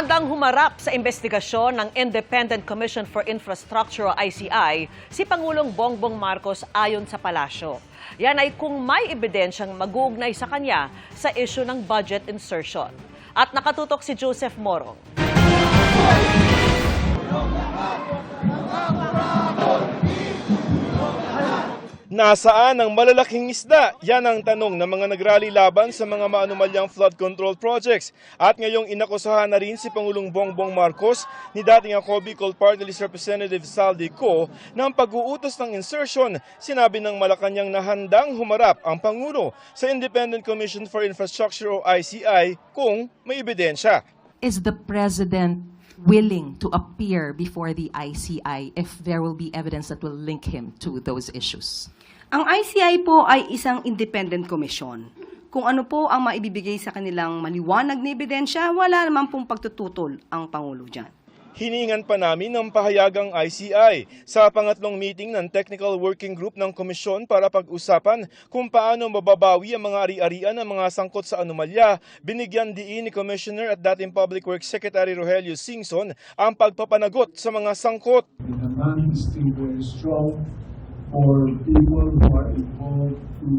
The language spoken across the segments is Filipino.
Handang humarap sa investigasyon ng Independent Commission for Infrastructure o ICI si Pangulong Bongbong Marcos ayon sa palasyo. Yan ay kung may ebidensyang mag-uugnay sa kanya sa issue ng budget insertion. At nakatutok si Joseph Morong. Nasaan ang malalaking isda? Yan ang tanong ng mga nagrally laban sa mga maanumalyang flood control projects. At ngayong inakusahan na rin si Pangulong Bongbong Marcos ni dating ako Bicol Party List Representative Saldi Co ng pag-uutos ng insertion. Sinabi ng Malacanang na handang humarap ang Pangulo sa Independent Commission for Infrastructure o ICI kung may ebidensya. Is the president willing to appear before the ICI if there will be evidence that will link him to those issues? Ang ICI po ay isang independent commission. Kung ano po ang maibibigay sa kanilang maliwanag na ebidensya, wala naman pong pagtututol ang Pangulo dyan. Hiningan pa namin ng pahayagang ICI sa pangatlong meeting ng Technical Working Group ng Komisyon para pag-usapan kung paano mababawi ang mga ari-arian ng mga sangkot sa anomalya. Binigyan diin ni Commissioner at dating Public Works Secretary Rogelio Singson ang pagpapanagot sa mga sangkot. The demand still very strong for people who are involved to,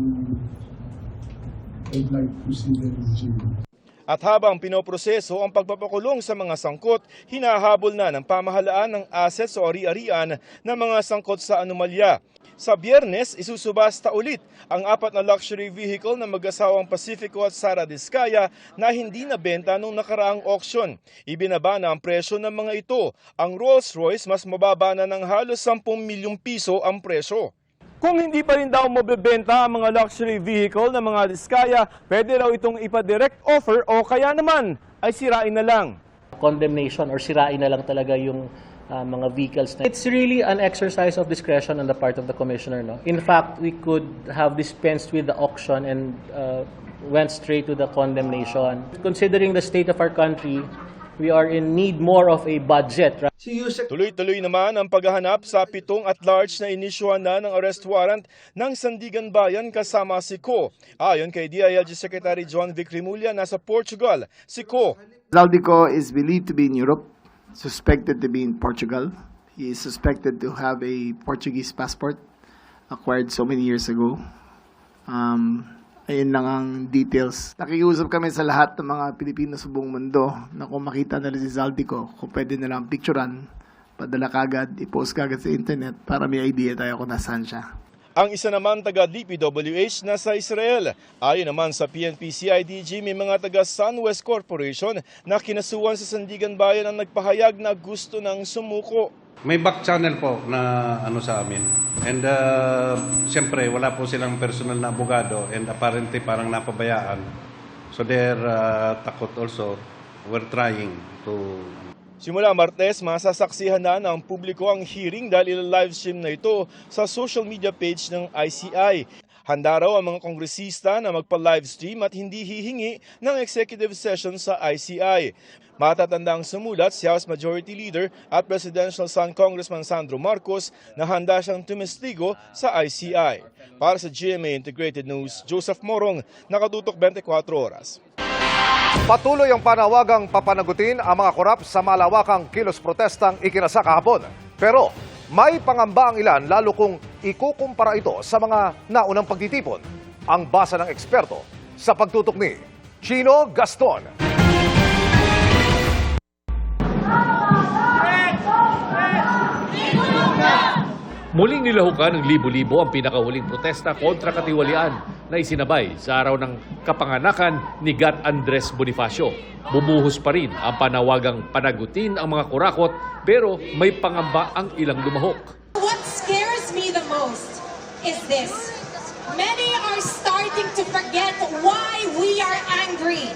like to see them jail. At habang pinoproseso ang pagpapakulong sa mga sangkot, hinahabol na ng pamahalaan ng assets o ari-arian ng mga sangkot sa anomalya. Sa biyernes, isusubasta ulit ang apat na luxury vehicle ng mag-asawang Pacifico at Sara Diskaya na hindi nabenta nung nakaraang auction. Ibinaba na ang presyo ng mga ito. Ang Rolls-Royce mas mababa na ng halos 10 milyong piso ang presyo. Kung hindi pa rin daw mabebenta ang mga luxury vehicle ng mga Diskaya, pwede raw itong ipa-direct offer o kaya naman ay sirain na lang. condemnation or sirain na lang talaga yung uh, mga vehicles. na- It's really an exercise of discretion on the part of the commissioner. No? In fact, we could have dispensed with the auction and uh, went straight to the condemnation. Considering the state of our country, we are in need more of a budget. Right? Tuloy-tuloy naman ang paghahanap sa pitong at large na inisyuhan na ng arrest warrant ng Sandigan Bayan kasama si Ko. Ayon kay DILG Secretary John Vic Rimulya, nasa Portugal. Si Ko Zaldico is believed to be in Europe, suspected to be in Portugal. He is suspected to have a Portuguese passport acquired so many years ago. Um, ayun lang ang details. Nakikiusap kami sa lahat ng mga Pilipino sa buong mundo na kung makita nila si Zaldico, kung pwede nilang picturean, padala kagad, i-post kagad sa internet para may idea tayo kung nasaan siya. Ang isa naman taga DPWH na sa Israel. Ayon naman sa PNP-CIDG, may mga taga SunWest Corporation na kinasuhan sa Sandigan Bayan ang nagpahayag na gusto ng sumuko. May back channel po na ano sa amin. And uh, siyempre, wala po silang personal na abogado and apparently parang napabayaan. So they're uh, takot also. We're trying to Simula Martes, masasaksihan na ng publiko ang hearing dahil live-stream na ito sa social media page ng ICI. Handa raw ang mga kongresista na magpa-livestream at hindi hihingi ng executive session sa ICI. Matatandang sumulat si House Majority Leader at Presidential Son Congressman Sandro Marcos na handa siyang tumestigo sa ICI. Para sa GMA Integrated News, Joseph Morong, nakatutok 24 oras. Patuloy ang panawagang papanagutin ang mga korap sa malawakang kilos protestang ikinasa kahapon. Pero may pangamba ang ilan lalo kung ikukumpara ito sa mga naunang pagtitipon. Ang basa ng eksperto sa pagtutok ni Chino Gaston. Muling nilahukan ng libo-libo ang pinakahuling protesta kontra katiwalian na isinabay sa araw ng kapanganakan ni Gat Andres Bonifacio. Bumuhos pa rin ang panawagang panagutin ang mga kurakot pero may pangamba ang ilang lumahok. What me the most is this. Many are starting to forget why we are angry.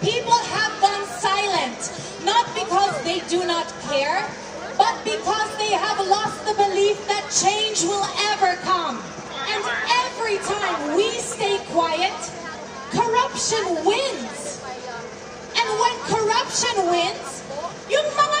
People have gone silent, not because they do not care, but because they have lost the belief that change will ever come. And every time we stay quiet, corruption wins. And when corruption wins, yung mga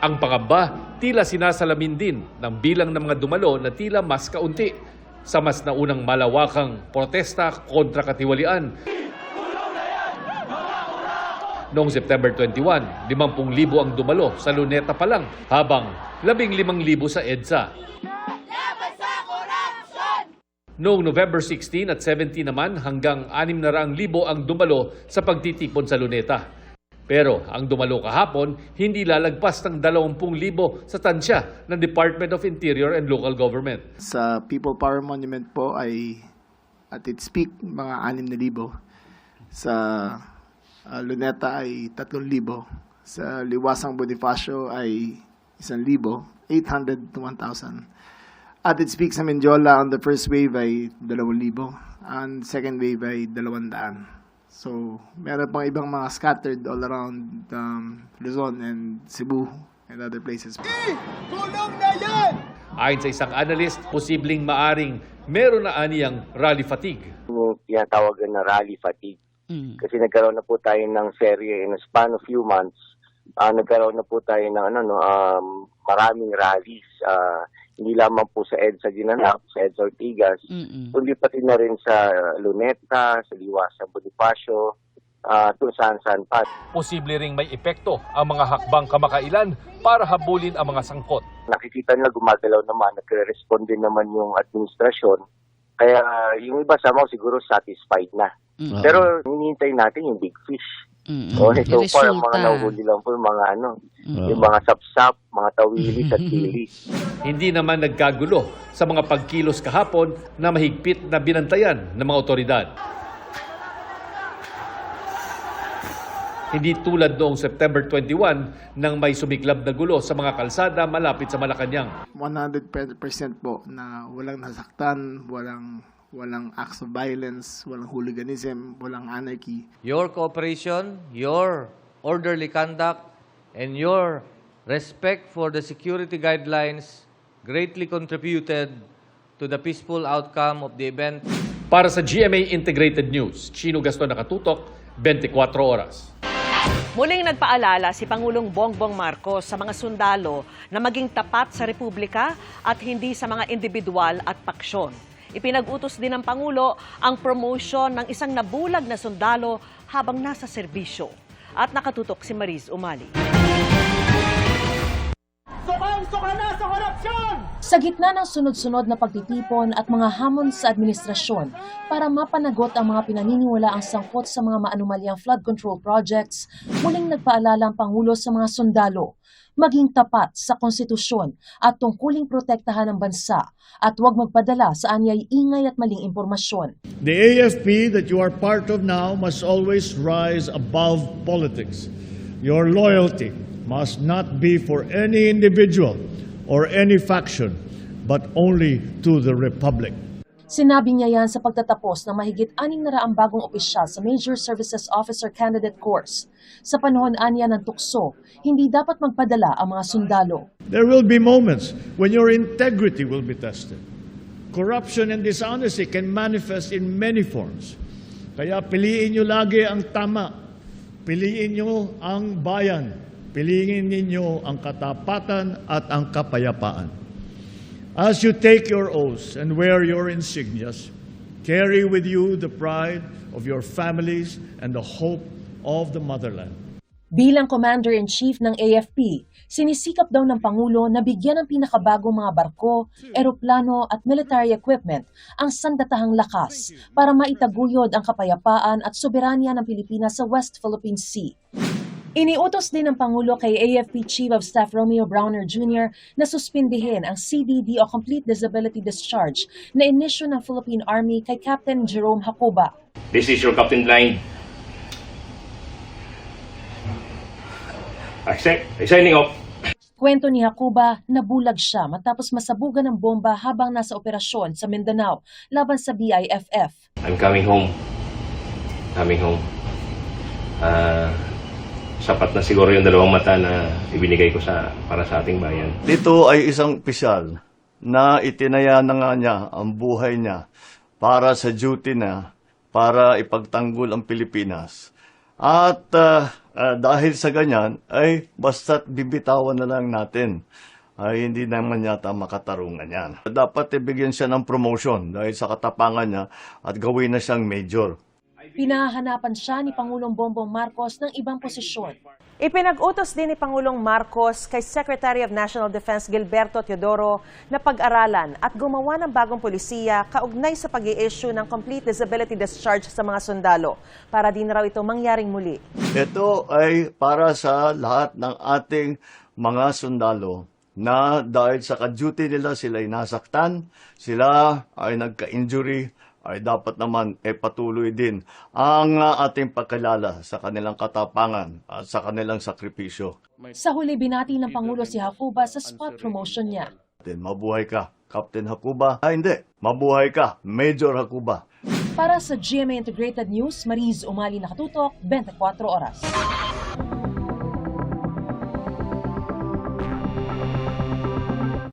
Ang pangamba, tila sinasalamin din ng bilang ng mga dumalo na tila mas kaunti sa mas naunang malawakang protesta kontra katiwalian. Noong September 21, 50,000 ang dumalo sa Luneta pa lang, habang 15,000 sa EDSA. Noong November 16 at 17 naman hanggang 600,000 ang dumalo sa pagtitipon sa Luneta. Pero ang dumalo kahapon hindi lalagpas ng 20,000 sa tansya ng Department of Interior and Local Government. Sa People Power Monument po ay at its peak mga 6,000. Sa ah, Luneta ay 3,000. Sa Liwasang Bonifacio ay 1,000. 800 to 1,000. At its peak sa Menjola on the first wave ay 2,000. And second wave ay 200. So, meron pang ibang mga scattered all around um, Luzon and Cebu and other places. Ayon sa isang analyst, posibleng maaring meron na aniyang rally fatigue. yung tinatawagan na rally fatigue. Kasi nagkaroon na po tayo ng serye in a span of few months. ah nagkaroon na po tayo ng ano no um, maraming rallies ah, hindi lamang po sa EDSA Ginanap, sa EDSA Ortigas, kundi pati na rin sa Luneta, sa Liwasa Bonifacio, ah kung saan-saan pa. Posible ring may epekto ang mga hakbang kamakailan para habulin ang mga sangkot. Nakikita nila gumagalaw naman, nagre-respond din naman yung administrasyon. Kaya yung iba sa mga siguro satisfied na. Pero hinihintay natin yung big fish. O, so far, ang mga nahuhuli lang po yung mga ano, yung mga sapsap, mga tawilis at kilis. Hindi naman nagkagulo sa mga pagkilos kahapon na mahigpit na binantayan ng mga otoridad. Hindi tulad noong September 21 nang may sumiklab na gulo sa mga kalsada malapit sa Malacanang. 100% po na walang nasaktan, walang walang acts of violence, walang hooliganism, walang anarchy. Your cooperation, your orderly conduct, and your respect for the security guidelines greatly contributed to the peaceful outcome of the event. Para sa GMA Integrated News, Chino Gaston Nakatutok, 24 oras. Muling nagpaalala si Pangulong Bongbong Marcos sa mga sundalo na maging tapat sa Republika at hindi sa mga individual at paksyon. Ipinag-utos din ng Pangulo ang promotion ng isang nabulag na sundalo habang nasa serbisyo. At nakatutok si Mariz Umali. Sa gitna ng sunod-sunod na pagtitipon at mga hamon sa administrasyon para mapanagot ang mga pinaniniwalaang sangkot sa mga maanumalyang flood control projects, muling nagpaalala ang Pangulo sa mga sundalo maging tapat sa konstitusyon at tungkuling protektahan ng bansa at huwag magpadala sa anyay ingay at maling impormasyon. The AFP that you are part of now must always rise above politics. Your loyalty must not be for any individual or any faction, but only to the Republic. Sinabi niya yan sa pagtatapos ng mahigit aning na raang bagong opisyal sa Major Services Officer Candidate Course. Sa panahon anya ng tukso, hindi dapat magpadala ang mga sundalo. There will be moments when your integrity will be tested. Corruption and dishonesty can manifest in many forms. Kaya piliin nyo lagi ang tama. Piliin nyo ang bayan. Piliin ninyo ang katapatan at ang kapayapaan. As you take your oaths and wear your insignias, carry with you the pride of your families and the hope of the motherland. Bilang Commander-in-Chief ng AFP, sinisikap daw ng Pangulo na bigyan ng pinakabagong mga barko, eroplano at military equipment ang sandatahang lakas para maitaguyod ang kapayapaan at soberanya ng Pilipinas sa West Philippine Sea. Iniutos din ng Pangulo kay AFP Chief of Staff Romeo Browner Jr. na suspindihin ang CDD o Complete Disability Discharge na inisyo ng Philippine Army kay Captain Jerome Hacoba. This is your captain line. Accept. Signing off. Kwento ni Hakuba, nabulag siya matapos masabugan ng bomba habang nasa operasyon sa Mindanao laban sa BIFF. I'm coming home. Coming home. Ah, sapat na siguro yung dalawang mata na ibinigay ko sa para sa ating bayan. Dito ay isang opisyal na itinaya na nga niya ang buhay niya para sa duty na para ipagtanggol ang Pilipinas. At ah, Ah, dahil sa ganyan, ay basta't bibitawan na lang natin. Ay hindi naman yata makatarungan yan. Dapat ibigyan siya ng promotion dahil sa katapangan niya at gawin na siyang major. Pinahanapan siya ni Pangulong Bongbong Marcos ng ibang posisyon. Ipinag-utos din ni Pangulong Marcos kay Secretary of National Defense Gilberto Teodoro na pag-aralan at gumawa ng bagong polisiya kaugnay sa pag issue ng complete disability discharge sa mga sundalo para din raw ito mangyaring muli. Ito ay para sa lahat ng ating mga sundalo na dahil sa ka-duty nila sila ay nasaktan, sila ay nagka-injury, ay dapat naman e patuloy din ang ah, ating pagkalala sa kanilang katapangan at sa kanilang sakripisyo. Sa huli binati ng Pangulo si Hakuba sa spot promotion niya. Mabuhay ka, Captain Hakuba. Ah, hindi. Mabuhay ka, Major Hakuba. Para sa GMA Integrated News, Mariz Umali Nakatutok, 24 Oras.